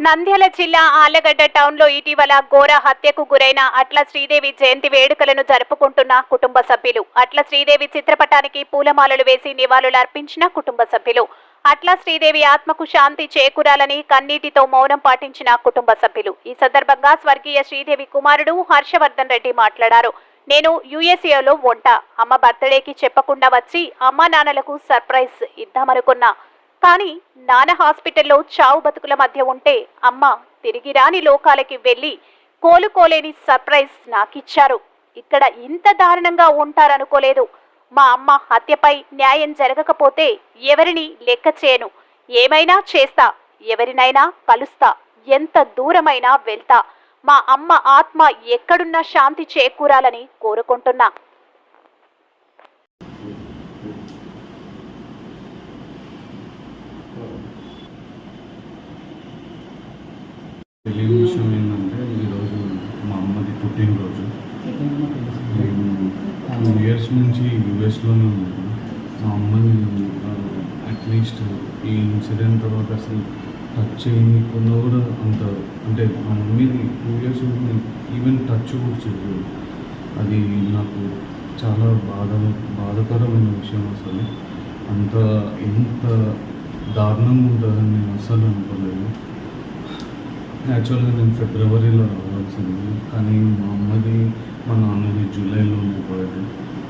నంద్యాల జిల్లా ఆలగడ్డ టౌన్లో ఇటీవల ఘోర హత్యకు గురైన అట్ల శ్రీదేవి జయంతి వేడుకలను జరుపుకుంటున్న కుటుంబ సభ్యులు. అట్ల శ్రీదేవి చిత్రపటానికి పూలమాలలు వేసి నివాళులు అర్పించిన కుటుంబ సభ్యులు. అట్ల శ్రీదేవి ఆత్మకు శాంతి చేకూరాలని కన్నీటితో మౌనం పాటించిన కుటుంబ సభ్యులు. ఈ సందర్భంగా స్వర్గీయ శ్రీదేవి కుమారుడు హర్షవర్ధన్ రెడ్డి మాట్లాడారు. నేను యుఎస్ఏలో వంట అమ్మ బర్త్డేకి చెప్పకుండా వచ్చి అమ్మా నాన్నలకు సర్ప్రైజ్ ఇద్దామనుకున్నా. కానీ నాన్న హాస్పిటల్లో చావు బతుకుల మధ్య ఉంటే అమ్మ తిరిగి రాని లోకాలకి వెళ్ళి కోలుకోలేని సర్ప్రైజ్ నాకిచ్చారు. ఇక్కడ ఇంత దారుణంగా ఉంటారనుకోలేదు. మా అమ్మ హత్యపై న్యాయం జరగకపోతే ఎవరిని లెక్క చేయను. ఏమైనా చేస్తా ఎవరినైనా కలుస్తా ఎంత దూరమైనా వెళ్తా. మా అమ్మ ఆత్మ ఎక్కడున్నా శాంతి చేకూరాలని కోరుకుంటున్నా. తెలియని విషయం ఏంటంటే ఈరోజు మా అమ్మది పుట్టినరోజు. నేను టూ ఇయర్స్ నుంచి యూఎస్లోనే ఉన్నాను మా అమ్మని అట్లీస్ట్ ఈ ఇన్సిడెంట్ తర్వాత అసలు టచ్ చేయకుండా కూడా అంత అంటే మా మమ్మీని టూ ఇయర్స్ ఈవెన్ టచ్ కూడా చేయలేదు. అది నాకు చాలా బాధ బాధాకరమైన విషయం అసలు. అంత ఎంత దారుణంగా ఉంటుందని నేను అసలు అనుకోలేదు. యాక్చువల్గా నేను ఫిబ్రవరిలో రావాల్సింది కానీ మా అమ్మది మా నాన్నది జూలైలో బర్త్డే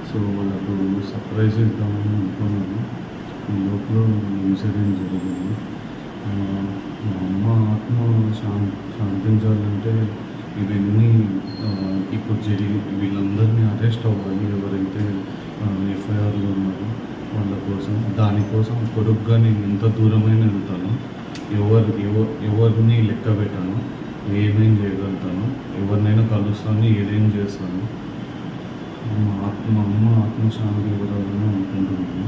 సో వాళ్ళకు సర్ప్రైజ్ ఇద్దామని అనుకున్నాను. ఈ లోపల ఇన్సిడెంట్ జరిగింది. మా అమ్మ ఆత్మ శాం శాంతించాలంటే ఇవన్నీ ఇప్పుడు జరిగి వీళ్ళందరినీ అరెస్ట్ అవ్వాలి. ఎవరైతే ఎఫ్ఐఆర్లో ఉన్నారో వాళ్ళ కోసం దానికోసం కొడుగ్గా నేను ఎంత దూరమైన వెళ్తాను. ఎవరు ఎవ- ఎవరిని లెక్క పెట్టాను ఏమేం చేయగలుగుతాను ఎవరినైనా కలుస్తాను ఏదేం చేస్తాను. మా ఆత్మ మా అమ్మ ఆత్మశాంతి ఇవ్వాలని అనుకుంటున్నాను